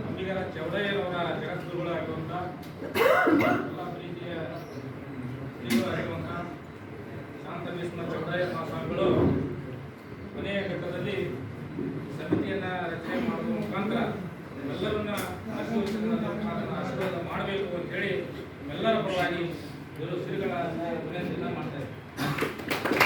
ಅಂಬಿಗರ ಚೌಡಯ್ಯನವರ ಜಗದ್ಗುರುಗಳಾಗಿರುವಂಥ ಎಲ್ಲ ಪ್ರೀತಿಯ ಆಗಿರುವಂಥ ಶಾಂತವೀಶ್ವರ ಚೌಡಯ್ಯ ಕೊನೆಯ ಘಟ್ಟದಲ್ಲಿ ಸಮಿತಿಯನ್ನು ರಚನೆ ಮಾಡುವ ಮುಖಾಂತರ ಎಲ್ಲರನ್ನ ಆಶೀರ್ವಾದ ಮಾಡಬೇಕು ಅಂತೇಳಿ ಎಲ್ಲರ ಪರವಾಗಿ ಇವರು ಶ್ರೀಗಳ ವಿನಂತಿಯನ್ನು ಮಾಡ್ತಾ ಇದ್ದಾರೆ.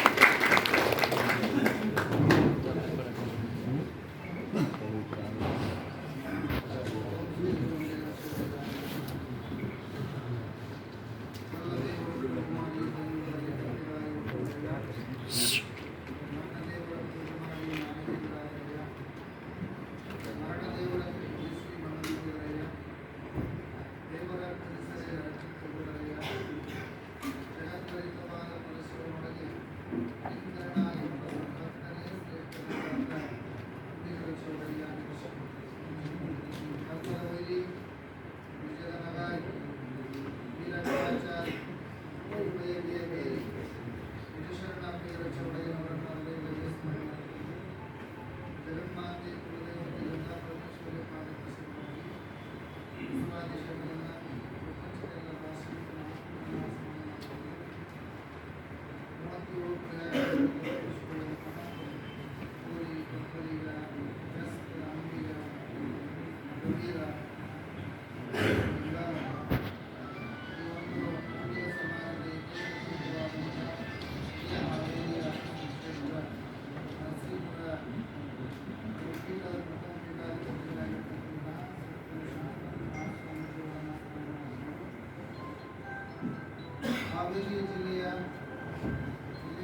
Hallelujah.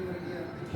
ಇಲ್ಲಿವರೆಗೆ ಅಧ್ಯಕ್ಷ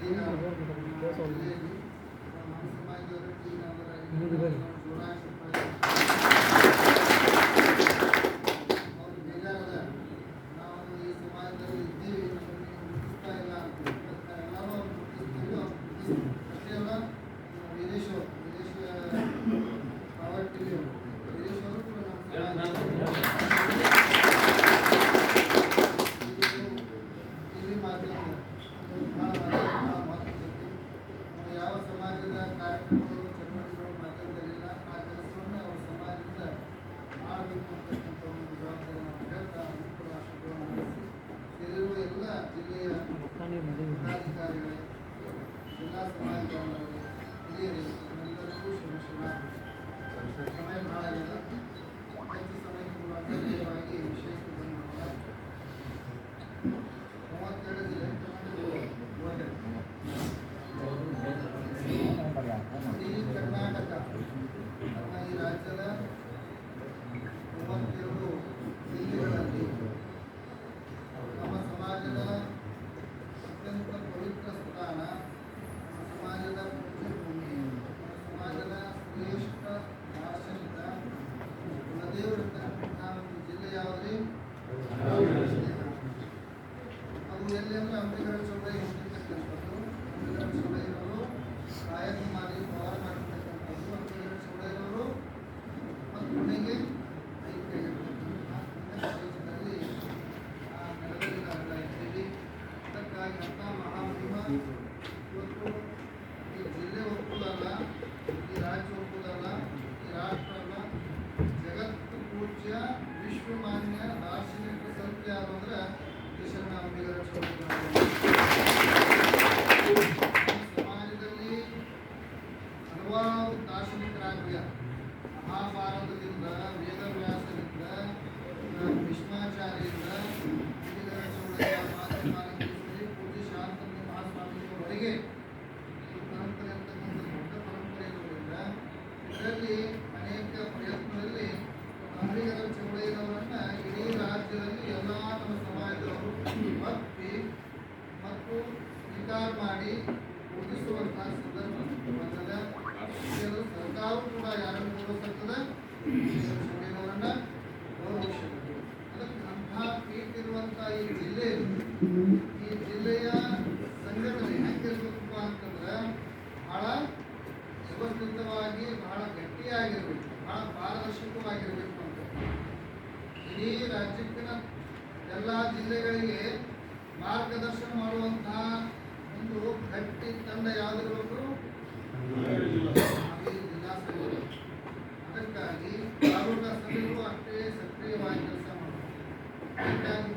Thank you. ಸತ್ಯ ವಿಶ್ವಮಾನ್ಯ ದಾರ್ಶನಿಕ ಸತ್ಯ ಅಂದ್ರೆ ದೇಶನ ಅಂಬೇಡ್ಕರ್ ಸಮಾಜದಲ್ಲಿ ಹಲವಾರು ದಾರ್ಶನಿಕರಾಗ್ಯ ಮಹಾಭಾರತದಿಂದ, ವೇದವ್ಯಾಸರಿಂದ ಭೀಷ್ಮಾಚಾರ್ಯರಿಂದ ಪೂಜೆ ಶಾಂತ ಮಹಾಸ್ವಾಮಿಯವರೆಗೆ ಪರಂಪರೆ ಅಂತಕ್ಕಂಥ ದೊಡ್ಡ ಪರಂಪರೆ ಇದರಲ್ಲಿ ವ್ಯವಸ್ಥಿತವಾಗಿ ಬಹಳ ಗಟ್ಟಿಯಾಗಿರಬೇಕು, ಬಹಳ ಪಾರದರ್ಶಕವಾಗಿರಬೇಕು ಅಂತ. ಇಡೀ ರಾಜ್ಯಕ್ಕಿನ ಎಲ್ಲ ಜಿಲ್ಲೆಗಳಿಗೆ ಮಾರ್ಗದರ್ಶನ ಮಾಡುವಂತಹ ಒಂದು ಗಟ್ಟಿ ತಂಡ ಯಾವುದಿರಬೇಕು ಅದಕ್ಕಾಗಿ ತಾಲೂಕಾ ಸಭೆಗಳು ಅಷ್ಟೇ ಸಕ್ರಿಯವಾಗಿ ಕೆಲಸ ಮಾಡಬೇಕು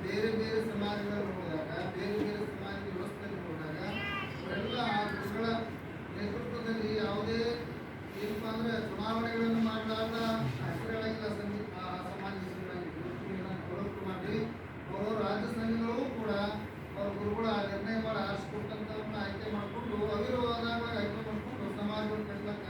ಬೇರೆ ಬೇರೆ ಸಮಾಜಗಳಲ್ಲಿ ಹೋದಾಗ, ಬೇರೆ ಬೇರೆ ಸಮಾಜ ವ್ಯವಸ್ಥೆಯಲ್ಲಿ ನೋಡಿದಾಗ ಅವರೆಲ್ಲ ಆ ಗುರುಗಳ ನೇತೃತ್ವದಲ್ಲಿ ಯಾವುದೇ ಏನಪ್ಪ ಅಂದ್ರೆ ಚುನಾವಣೆಗಳನ್ನು ಮಾಡಿದಾಗ ಸಂಧಿ ಆ ಸಮಾಜ ಮಾಡಿ ಅವರು ರಾಜ್ಯ ಸಂಘಗಳು ಕೂಡ ಅವ್ರ ಗುರುಗಳ ಮಾಡಿ ಆರಿಸ್ಕೊಟ್ಟಂತವ್ರನ್ನ ಆಯ್ಕೆ ಮಾಡಿಕೊಂಡು ಅವಿರೋಧವಾಗಿ ಆಯ್ಕೆ ಮಾಡಿಕೊಂಡು ಸಮಾಜವನ್ನು ಕಟ್ಟಲಕ್ಕ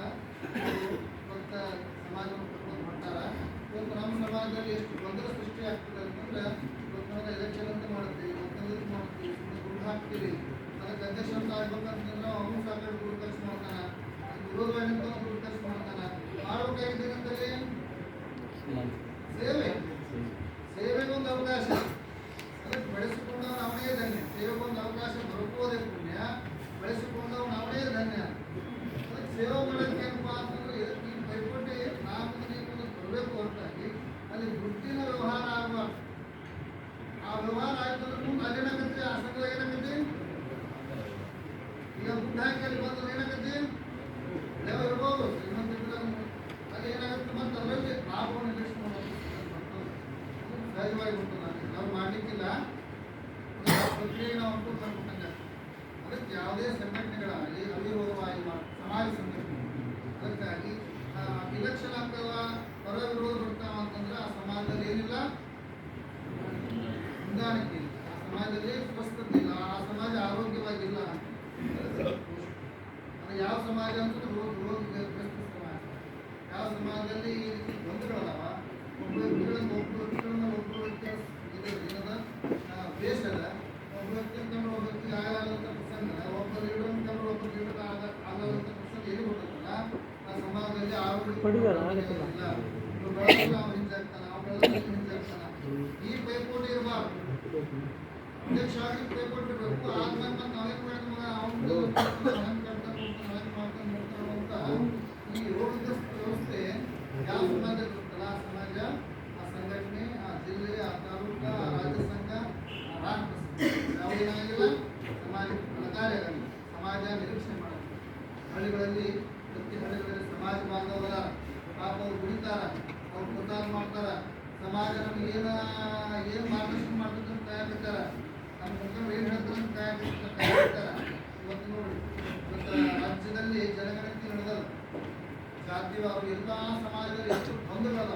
ಮತ್ತು ಸಮಾಜವನ್ನು ಕಟ್ಕೊಂಡು ಮಾಡ್ತಾರೆ. ಇವತ್ತು ನಮ್ಮ ಸಮಾಜದಲ್ಲಿ ಎಷ್ಟು ಗೊಂದಲ ಸೃಷ್ಟಿ ಆಗ್ತದೆ ಅಂತಂದ್ರೆ ಇವತ್ತು ನಾವು ಎಲೆಕ್ಷನ್ ಅಂತ ಮಾಡ್ತೀವಿ ಇದು ಮಾಡ್ತೀವಿ ದುಡ್ಡು ಹಾಕ್ತೀವಿ. ಅದಕ್ಕೆ ಅಧ್ಯಕ್ಷ ಅಂತ ಆಗ್ಬೇಕಂತಂದ್ರೆ ಅವನು ಸಾಕಷ್ಟು ದುಡ್ಡು ಖರ್ಚು ಮಾಡ್ತಾನೆ ವಿರೋಧವಾಗಿ ದುಡ್ಡು ಖರ್ಚು ಮಾಡ್ತಾನ ಮಾಡ್ಬೇಕಾಗಿದ್ದೇನಂತಲ್ಲಿ ಸೇವೆ ಸೇವೆಗೊಂದು ಅವಕಾಶ ಅದಕ್ಕೆ ಬೆಳೆಸಿಕೊಂಡವನು ಅವನೇ ಧನ್ಯ ಸೇವೆಗೊಂದು ಅವಕಾಶ ದೊರಕುವುದೇ ಪುಣ್ಯ ಬೆಳೆಸಿಕೊಂಡವನು ಅವನೇ ಧನ್ಯ ಅದಕ್ಕೆ ಸೇವೆ ಮಾಡೋದಕ್ಕೆ ಏನಪ್ಪ ಅಂತಂದ್ರೆ ಇದಕ್ಕೆ ಈ ಪೈಪೋಟಿ ನಾಲ್ಕು ನೀವು ಬರಬೇಕು ಹೊರತಾಗಿ ಅಲ್ಲಿ ದುಡ್ಡಿನ ವ್ಯವಹಾರ ಆಗಬಾರ್ದು ಆ ವ್ಯವಹಾರ ಆಯ್ತು ಅಂದ್ರೆ ಮುಂದೆ ಅದೇನಾಗತ್ತೆ ಆ ಸಂಘ ಏನಾಗತ್ತೆ ಈಗ ದುಡ್ಡು ಹಾಕಿ ಅಲ್ಲಿ ಬಂದ್ರೆ ಏನಾಗತ್ತೆ ಯಾವ ಇರ್ಬೋದು ಶ್ರೀಮಂತ ಇದ್ರೆ ಅಲ್ಲಿ ಏನಾಗುತ್ತೆ ಮತ್ತೆ ಅದರಲ್ಲಿ ಲಾಭವನ್ನು ಇನ್ವೆಸ್ಟ್ ಮಾಡೋದು ಸಹಜವಾಗಿ ಬಿಟ್ಟು ನಾವು ಮಾಡಲಿಕ್ಕಿಲ್ಲ ಪ್ರಕ್ರಿಯೆ ನಾವು ಅನುಕೂಲ ಮಾಡ್ಕೊಂಡಂಗೆ ಅದಕ್ಕೆ ಯಾವುದೇ ಸಂಘಟನೆಗಳಾಗಲಿ ಅವಿರೋಧವಾಗಿ ಮಾಡ್- ಸಮಾಜ ಸಂಘಟನೆ ಅದಕ್ಕಾಗಿ ಇಲೆಕ್ಷನ್ ಆಗ್ತಾವ ಪರ ವಿರೋಧ ಬರ್ತಾವ ಅಂತಂದ್ರೆ ಆ ಸಮಾಜದಲ್ಲಿ ಏನಿಲ್ಲ ಇಲ್ಲ ಆ ಸಮಾಜದಲ್ಲಿ ಸ್ವಸ್ಥತೆ ಇಲ್ಲ. ಆ ಸಮಾಜ ಆರೋಗ್ಯವಾಗಿಲ್ಲ ಅದು ಯಾವ ಸಮಾಜ ಅಂತ ರೋಗ ರೋಗಗ್ರಸ್ತ ಸಮಾಜ ಯಾವ ಸಮಾಜದಲ್ಲಿ ಈ ರೀತಿ ಗೊಂದಲಗಳದಾವ ಒಬ್ಬ ವ್ಯಕ್ತಿಗಳಿಂದ ಒಬ್ಬ ವ್ಯಕ್ತಿಗಳನ್ನ ಒಬ್ಬ ವ್ಯಕ್ತಿ ಇದು ಏನದ ಅದ ಒಬ್ಬ ವ್ಯಕ್ತಿ ಕಂಡು ಒಬ್ಬ ವ್ಯಕ್ತಿಗೆ ಆಗಲಾರಂಥ ಪ್ರಸಂಗ ಒಬ್ಬ ಲೀಡರ್ ಕಂಡು ಒಬ್ಬ ಲೀಡರ್ ಆಗ ಆಗಲಾರಂಥ ಪ್ರಸಂಗ ಏನು ಬರ್ತದಲ್ಲ? ಆ ಸಮಾಜದಲ್ಲಿ ಆರೋಗ್ಯ. ಇಲ್ಲ. ಹಿಂಜಾಗ್ತಾನ ಬೆಳೆದ್ರೆ ಇವ್ನು ಹಿಂಜಾಗ್ತಾನ ಈ ಪೈಪೋಟಿ ಇರಬಾರ್ದು ಅಧ್ಯಕ್ಷ ಆಗಿ ಪೈಪೋಟಿ ಇರಬೇಕು ಆದ್ಮೇಲೆ ಮತ್ತೆ ನಾವೇನ್ ಮಾಡಿದ್ವಿ ಅವ್ನು ಹೆಂಗ್ ಕಟ್ತಾನೆ ಹೆಂಗ್ ಮಾಡ್ತಾನೆ ನೋಡ್ತಾನೆ ಅಂತ ಈ ರೋಗಗ್ರಸ್ತ ವ್ಯವಸ್ಥೆ ಯಾವ ಸಮಾಜ ಇರುತ್ತಲ್ಲ ಆ ಸಮಾಜ ಆ ಸಂಘಟನೆ ಆ ಜಿಲ್ಲೆ ಆ ತಾಲೂಕು ಆ ರಾಜ್ಯ ಸಂಘ ಆ ರಾಷ್ಟ್ರ ಸಂಘ. ಯಾವುದೇನಾಗಿಲ್ಲ ಸಮಾಜ ಫಲಕಾರಿ ಆಗಲ್ಲ ಸಮಾಜ ನಿರೀಕ್ಷೆ ಮಾಡಲ್ಲ ಹಳ್ಳಿಗಳಲ್ಲಿ ಪ್ರತಿ ಹಳ್ಳಿಗಳಲ್ಲಿ ಸಮಾಜ ಬಾಂಧವರ ಪಾಪ ಅವ್ರು ದುಡಿತಾರ ಅವ್ರು ಪ್ರಚಾರ ಮಾಡ್ತಾರ. ಸಮಾಜ ಏನ ಏನು ಮಾರ್ಗದರ್ಶನ ಮಾಡ್ತದೆ ಅಂತ ಕಾಯಕತ್ತಾರ ನಮ್ಮ ಮುಖಂಡರು ಏನು ಹೇಳ್ತಾರೆ ಅಂತ ಕಾಯಕತ್ತ ಕಾಯಕತ್ತಾರ ಇವತ್ತು ನೋಡಿ ರಾಜ್ಯದಲ್ಲಿ ಜನಗಣತಿ ನಡೆದದ ಜಾತಿವಾರು ಎಲ್ಲ ಸಮಾಜದಲ್ಲಿ ಎಷ್ಟು ಗೊಂದಲದ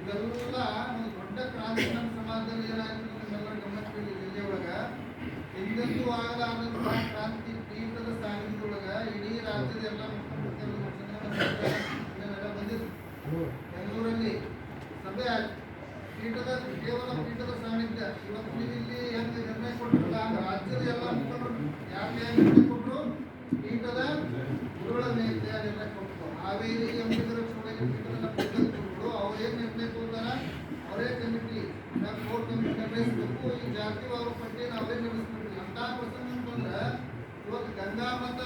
ಇವೆಲ್ಲ ದೊಡ್ಡ ಕ್ರಾಂತಿ ನಮ್ಮ ಸಮಾಜದಲ್ಲಿ ಏನಾಯ್ತು ನಿಮ್ಮೆಲ್ಲರ ಗಮನಕ್ಕೆ ಜಿಲ್ಲೆ ಒಳಗ ಹಿಂದೆಂದೂ ಕ್ರಾಂತಿ ಪೀಠದ ಸಾನ್ನಿಧ್ಯ ಇಡೀ ರಾಜ್ಯದ ಎಲ್ಲ ಬಂದಿದ್ರು ಬೆಂಗಳೂರಲ್ಲಿ ಸಭೆ ಆಯ್ತು ಕೇವಲ ಪೀಠದ ಸಾನ್ನಿಧ್ಯ ಇವತ್ತು ನೀವು ಇಲ್ಲಿ ಹೆಂಗೆ ನಿರ್ಣಯ ಕೊಟ್ಟಿರಲ್ಲ ಹಂಗ ರಾಜ್ಯದ ಎಲ್ಲ ಮುಖಂಡರು ಯಾಕೆ ನಿರ್ಣಯ ಕೊಟ್ಟರು ಪೀಠದ ಗುರುಗಳ ಮೇಲೆ ನಿರ್ಣಯ ಕೊಟ್ಟರು ಹಾವೇರಿ ಅಂಬೇಡ್ಕರ್ ಚೌಡಯ್ಯ ಪೀಠದ ಪೀಠದ ಗುರುಗಳು ಅವ್ರೇನ್ ನಿರ್ಣಯ ಕೊಡ್ತಾರ ಅವರೇ ಕಮಿಟಿ ಕೋರ್ ಕಮಿಟಿ ನಿರ್ಣಯಿಸಬೇಕು ಈ ಜಾತಿವಾರು ಪಟ್ಟಿಯನ್ನು ಅವರೇ ನಿರ್ಣಯಿಸ್ಬೇಕು ಅಂತ ಪ್ರಸಂಗ ಅಂತಂದ್ರೆ ಇವತ್ತು ಗಂಗಾ ಮತ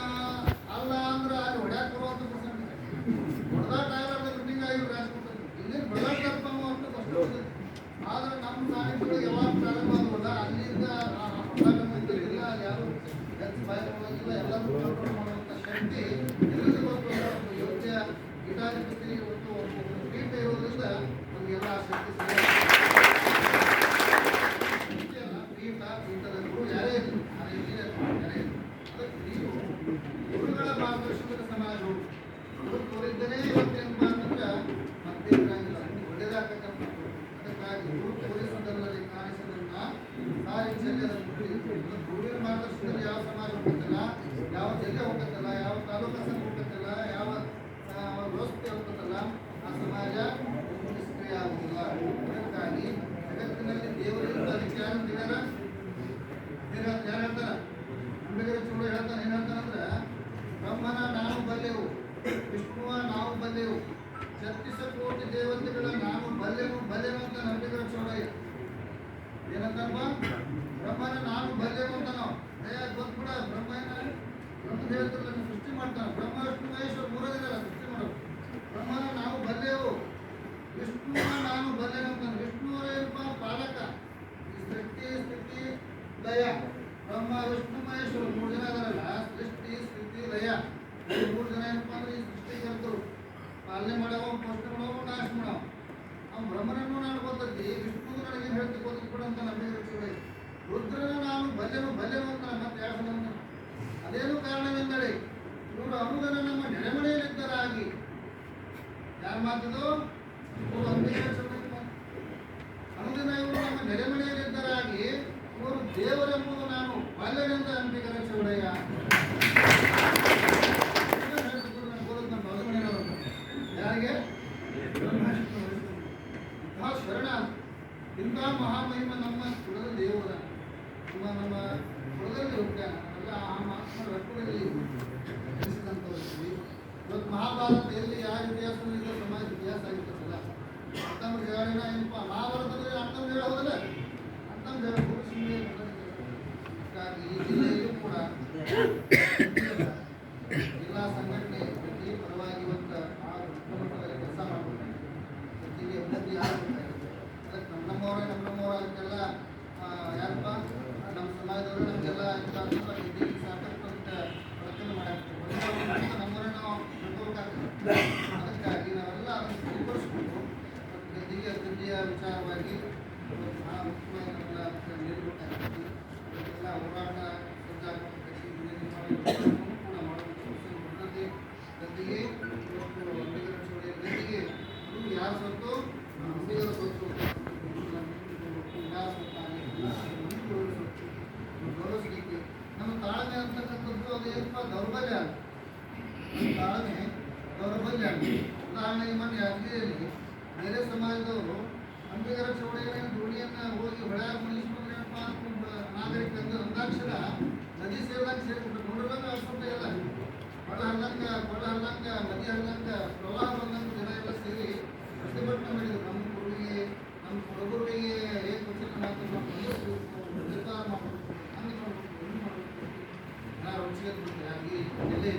ಅಲ್ಲ ಅಂದ್ರೆ ಅಲ್ಲಿ ಹೊಡ್ಯಾಕ್ ಬರುವಂತ ಪ್ರಸಂಗ ಹೊಡೆದಾಟ ಆಗಲಾರ್ದ ಮೀಟಿಂಗ್ ಆಗಿ ರಾಜ್ಕೊಡ್ತಾರೆ ಇಲ್ಲಿ ಬೆಳಗಾವಿ ಅಷ್ಟು ಕಷ್ಟ ಆದ್ರೆ ನಮ್ಮ ಸಾಹಿತ್ಯಗಳು ಯಾವಾಗ ಪ್ರಾರಂಭ ಆಗೋದ ಅಲ್ಲಿಂದ ಆ ಹೊಡೆದಾಟ ಇಲ್ಲ ಅಲ್ಲಿ ಯಾರು ಹೆಚ್ಚು ಬಾಯಿ ಮಾಡೋದಿಲ್ಲ ಎಲ್ಲರೂ ಕಂಟ್ರೋಲ್ ಮಾಡುವಂತ ಶಕ್ತಿ ಎಲ್ಲರಿಗೂ ಗೊತ್ತು ಒಂದು ಯೋಗ್ಯ ಗೀತಾಧಿಪತಿ ಇವತ್ತು ಒಬ್ಬ ಪೀಠ ಇರೋದ್ರಿಂದ ನಮಗೆಲ್ಲ ಆ ಶಕ್ತಿ ಸಿಗುತ್ತೆ ಮುಖ್ಯನ ಪೀಠ ಪೀಠದ ಗುರು ಯಾರೇ ಇರಲಿ ಯಾರೇ ಇರಲಿ ಅಥವಾ ಯಾರೇ ಇರಲಿ ಅದಕ್ಕೆ ನೀವು ಗುರುಗಳ ಮಾರ್ಗದರ್ಶನದ ಸಮಾಜವು. ಇವತ್ತೇನು ಅಂತಂದ್ರೆ ಮತ್ತೆ ಯಾವ ಜಿಲ್ಲೆ ಹೋಗುತ್ತಲ್ಲ ಯಾವ దయ ಬ್ರಹ್ಮ ವಿಷ್ಣು ಮಹೇಶ್ವರ ಮೂರು ಜನ ಇದಾರಲ್ಲ ಸೃಷ್ಟಿ ಸ್ಥಿತಿ ಲಯ ಮೂರು ಜನ ಏನಪ್ಪ ಅಂದ್ರೆ ಈ ಸೃಷ್ಟಿಕರ್ತರು ಪಾಲನೆ ಮಾಡವ ಪ್ರಶ್ನೆ ಮಾಡವ ನಾಶ ಮಾಡವ ಅವ್ನು ಬ್ರಹ್ಮನನ್ನು ನಾನು ಗೊತ್ತೈತಿ ವಿಷ್ಣು ನನಗೆ ಹೇಳ್ತಿ ಗೊತ್ತಿಬಿಡ ಅಂತ ನಂಬಿದ್ರೆ ಕೂಡ ರುದ್ರನ ನಾನು ಬಲ್ಲೆನು ಬಲ್ಲೆನು ಅಂತ ಮತ್ತೆ ಹೇಳ್ತಾನೆ ಅದೇನು ಕಾರಣವೆಂದರೆ ಇವರು ಅಮುಗನ ನಮ್ಮ ನೆರೆಮನೆಯಲ್ಲಿದ್ದರಾಗಿ ಯಾರು ಮಾತಿದ್ದು ಇವರು ಅಮುಗಿನ ಇವರು ನಮ್ಮ ನೆರೆಮನೆಯಲ್ಲಿ ದೇವರೆಂಬುದು ನಾನು ಬಲ್ಲೆನೆಂದ ಅಂಬಿಕೆ ರಕ್ಷಣೆಯ ವಿಚಾರವಾಗಿ ಇವತ್ತು ಮುಖ್ಯವಾಗಿ ನಾವೆಲ್ಲ ನೀಡಬೇಕಾಗ್ತದೆ ಇದಕ್ಕೆಲ್ಲ ಹೋರಾಟ ಕೂಡ ಮಾಡಬೇಕು ಪದ್ಧತಿ ಗದ್ದಿಗೆ ಇವತ್ತು ಅಂಬಿಗರ ಚೌಡಿಯ ಗದ್ದಿಗೆ ಇದು ಯಾರ ಸ್ವತ್ತು ಅಂಬಿಗರ ಸ್ವತ್ತು ಯಾರ ಗೌರವಿಸಲಿಕ್ಕೆ ನಮ್ಮ ತಾಳ್ಮೆ ಅಂತಕ್ಕಂಥದ್ದು ಅದು ಏನಪ್ಪ? ದೌರ್ಬಲ್ಯ ತಾಳ್ಮೆ ದೌರ್ಬಲ್ಯ ಉದಾಹರಣೆಗೆ ಮೊನ್ನೆ ಸಮಾಜದವರು ಅಂಬಿಗರ ಚೌಡಿಯ ದೋಣಿಯನ್ನ ಹೋಗಿ ಹೊಳ್ಯಾಗ ಮುನಿಸ್ಕೊಂಡ್ರೆ ಏನಪ್ಪ ಅಂತ ನಾಗರಿಕರಂದು ಅಂದಾಕ್ಷರ ನದಿ ಸೇರಿದಾಗ ಸೇರಿಬಿಟ್ರು ನೋಡಿದಾಗ ಅಷ್ಟೊಂದು ಎಲ್ಲ ಹೊಳ ಹರ್ಲಂಗ ಹೊಳ ಹರ್ಲಂಗ ನದಿ ಹರ್ಲಂಗ ಪ್ರವಾಹ ಬಂದಂಗ ಜನ ಎಲ್ಲ ಸೇರಿ ಪ್ರತಿಭಟನೆ ಮಾಡಿದ್ರು ನಮ್ಮ ಗುರುವಿಗೆ ನಮ್ಮ ಹುಡುಗರಿಗೆ ಏನ್ ವಚನ ಮಾತು ನಾವು ನಿಲ್ಲಿಸ್ಬೇಕು, ನಿರ್ಧಾರ ಮಾಡಬೇಕು ಹಂಗೆ ಮಾಡಬೇಕು ಹಿಂಗೆ ಮಾಡಬೇಕು ಜನ ರುಚಿಗೆ ಹಾಗೆ ಜಿಲ್ಲೆ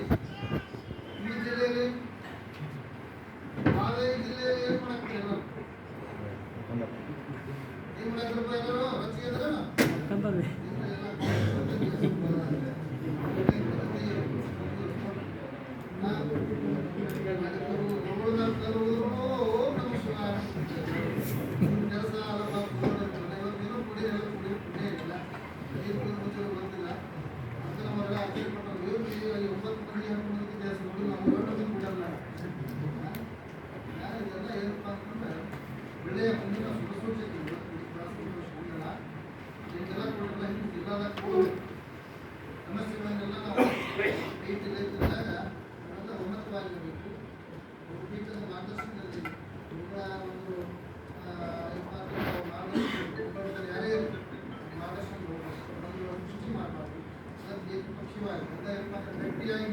ಅಂತ ಗಟ್ಟಿಯಾಗಿ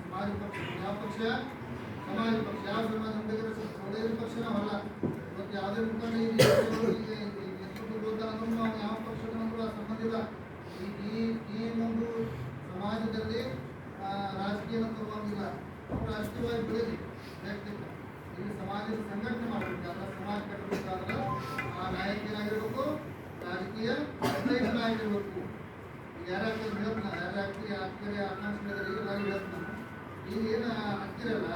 ಸಮಾಜ ಪಕ್ಷ ಯಾವ ಪಕ್ಷ? ಸಮಾಜ ಪಕ್ಷ. ಯಾವ ಸಮಾಜ? ಯಾವುದೇ ಪಕ್ಷ ನಾವಲ್ಲ ಇವತ್ತು ಯಾವುದೇ ಯಾವ ಪಕ್ಷದಂದ್ರೂ ಆ ಸಂಬಂಧ ಈ ಈ ಒಂದು ಸಮಾಜದಲ್ಲಿ ಆ, ರಾಜಕೀಯನ ತಗೊಂಡಿಲ್ಲ ಅವ್ರು ರಾಜಕೀಯವಾಗಿ ಬೆಳೆದಿ. ವೈಯಕ್ತಿಕ ಇಲ್ಲಿ ಸಮಾಜದ ಸಂಘಟನೆ ಮಾಡಬೇಕು. ಎಲ್ಲ ಸಮಾಜ ಕಟ್ಟಬೇಕಾದ್ರೆ ಆ ನಾಯಕನಾಗಿರ್ಬೇಕು ರಾಜಕೀಯ ನಾಯಕನಾಗಿರ್ಬೇಕು ಈಗ ಯಾರ್ಯಾಕೆ ಹೇಳ್ತಾನ ಯಾರ್ಯಾಕೆ ಯಾಕೆ ಆಕಾಂಕ್ಷಿಗಳಿದ್ರೆ ಈಗ ನಾನು ಹೇಳ್ತಾನೆ ಈಗ ಏನು ಹಾಕ್ತಿರಲ್ಲ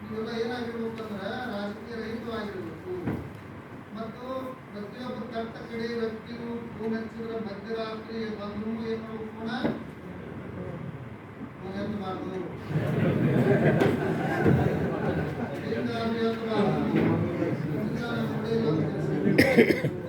ನೀವೆಲ್ಲ ಏನಾಗಿರ್ಬೇಕು ಅಂದ್ರೆ ರಾಜಕೀಯ ರಹಿತವಾಗಿರ್ಬೇಕು. ಮತ್ತು ಪ್ರತಿಯೊಬ್ಬ ಕಟ್ಟ ಕಡೆ ವ್ಯಕ್ತಿಗೂ ಫೋನ್ ಹಚ್ಚಿದ್ರೆ ಮಧ್ಯರಾತ್ರಿ ಬಂದ್ರು ಏನು ಕಡೆ ಎಲ್ಲ ಕೆಲಸ